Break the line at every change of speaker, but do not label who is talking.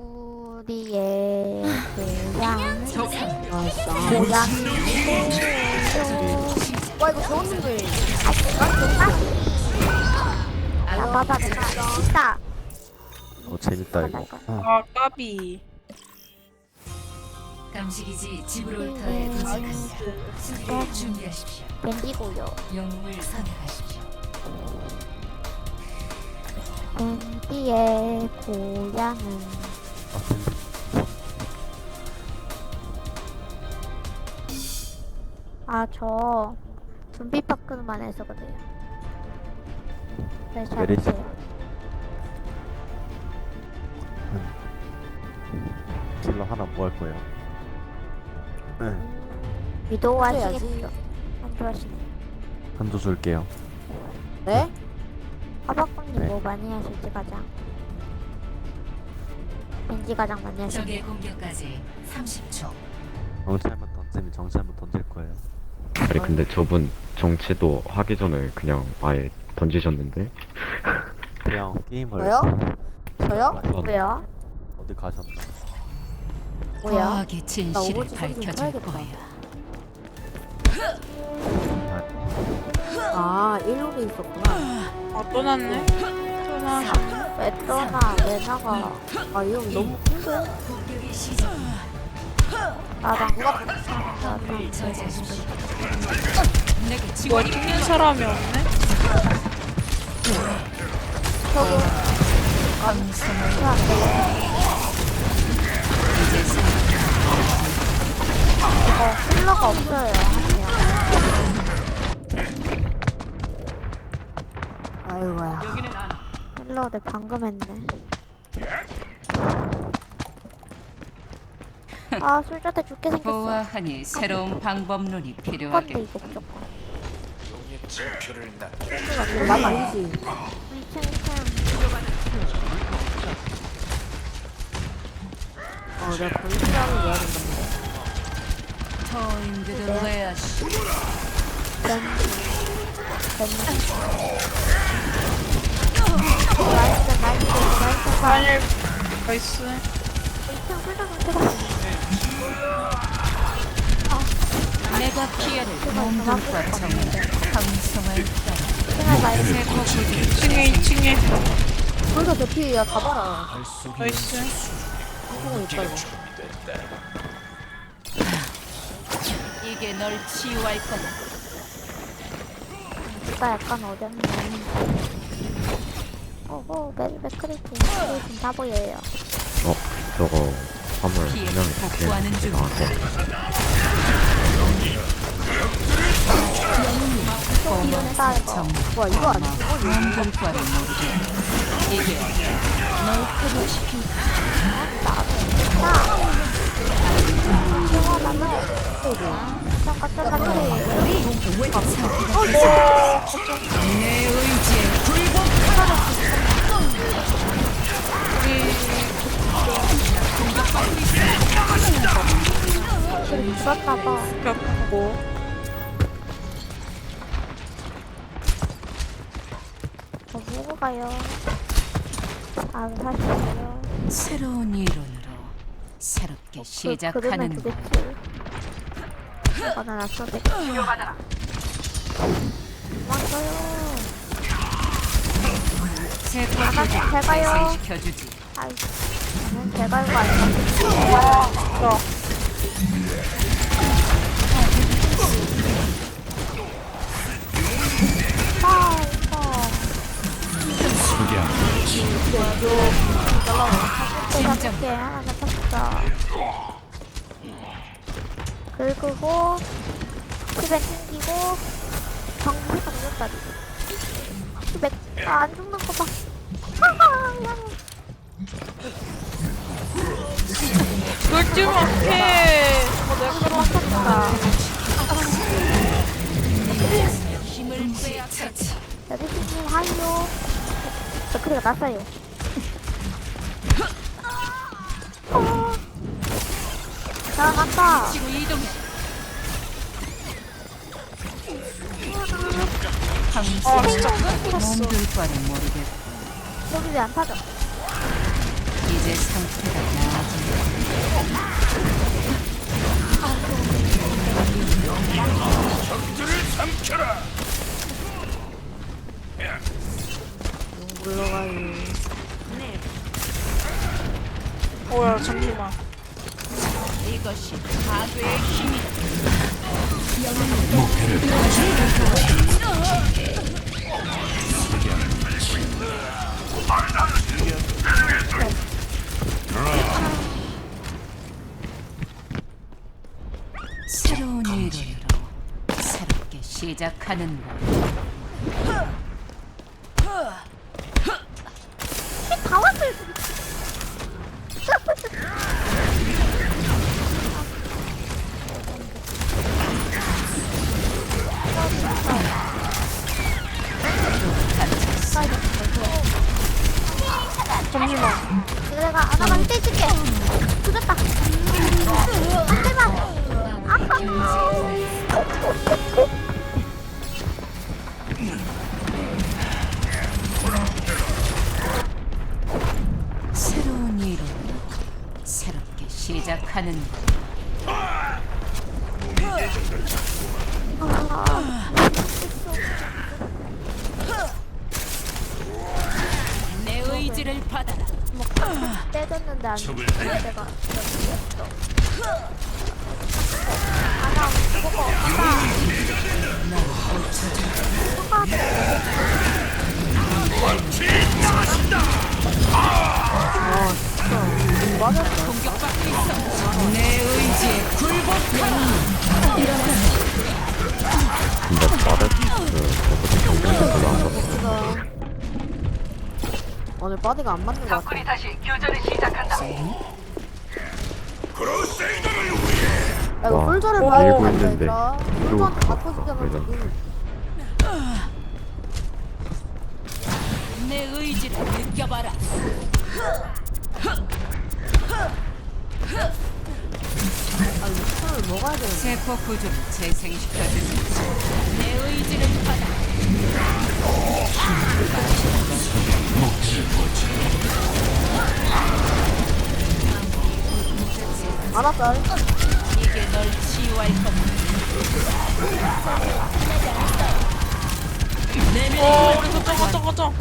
우리의 고향. 고향
와 이거 배웠는데.
나봐봐 내가 진짜
어 재밌다 이거 아,
아 까비
감식이지 지브롤터에 도착합니다. 수비를 준비하십시오.
밴디고요
영웅을 선택하십시오.
밴디의 고향은
아
아저 좀비파크만 해서 그래요 네
메리시.
잘못해요
킬러 하나 뭐할 거예요? 네
위도우
해야지.
하시겠죠 안 좋아하시네
한조 줄게요
네?
하박방님
네.
뭐 많이 하실지 가장 밴디 가장 많이 하실지
적의 공격까지 30초.
정치 한번 던지면 정치 한번 던질 거예요
아니 근데 저분 정치도 하기 전에 그냥 아예 던지셨는데
그냥 게임을
저요? 저요?
전
왜요?
어디 가셨나
뭐야?
과학의 진실을
오버워치 소리 좀
밝혀줄. 거야.
아 일록에 있었구나.
아 떠났네 떠나
왜 떠나 왜 나가
아이형 너무 큰데?
이거
지원이
죽는 사람이 없네
이제
힐러 내 방금 했네 아 술자태 죽게 생겼어
보아하니 새로운 방법론이
건데
필요하겠.
이거 무조건
이거 난 아니지.
2층 2층
어 내가 본인이라고 해야 된다는데.
터인그들
나이스 나이스 나이스
아니 나이스
2층 술자태 죽게
내가 피해를 몸둘과 정해 방송을 따라
생각 나이스
새 거북이
2층에 2층에
그래서 대피야 가봐라.
나이스
한국은 있다 이거.
이게 널 치유할 거다.
누가 약간 어렵네 매, 매크리티 매크리티 다 보여요.
어 저거 화물 분명히
중.
나한테
이런다 이거
정와 이거 아니지?
몸둘과를 모르게 이게 널
잠깐 죽었나봐
겹고.
저 보고 가요. 아 사실요.
새로운 이론으로 새롭게 시작하는
그,
것.
그러면 되겠지? 하나 났어 내 도망가요.
새
나가서 잘
거북이
가요.
발생시켜주지.
아이 저는 제가 이거 아니야 아이 거. 게 하나 잡혔어 긁고 집에 튕기고 정비가 무섭다지 집에 안 죽는 거 봐
놀지 못해
어, 내가
빼앗았지.
여기님 하이요 저 크리가 났어요 어.
이동해.
아 진짜
몸둘 모르겠고
여기 왜안 타죠?
이 이제 상태가 나아진다.
물러가요.
오야 잠시만.
이것이 파괴의 힘이다. 새로운 시작하는 날.
다 왔어요.
잠시만.
내가 하나만 떼줄게. 죽였다. 제발. 아파.
새로운 이론으로 새롭게 시작하는 날. 내 의지를 받아라.
떼줬는데 안 죽어. 내가
근데 별로 안.
오늘 바디가 안 맞는 것 같아. 야, 이거
와,
솔저를
어,
봐야
밀고
된다,
있는데
얘들아.
위로
솔저한테
가-
바꿔주잖아,
이런.
지금.
내 의지를 느껴봐라.
먹어야 되는데.
세포 구조를 재생시켜주는 내 의지를 받아.
알았어,
이게 널 치유할 겁니다.
오 우리 거점 거점 거점.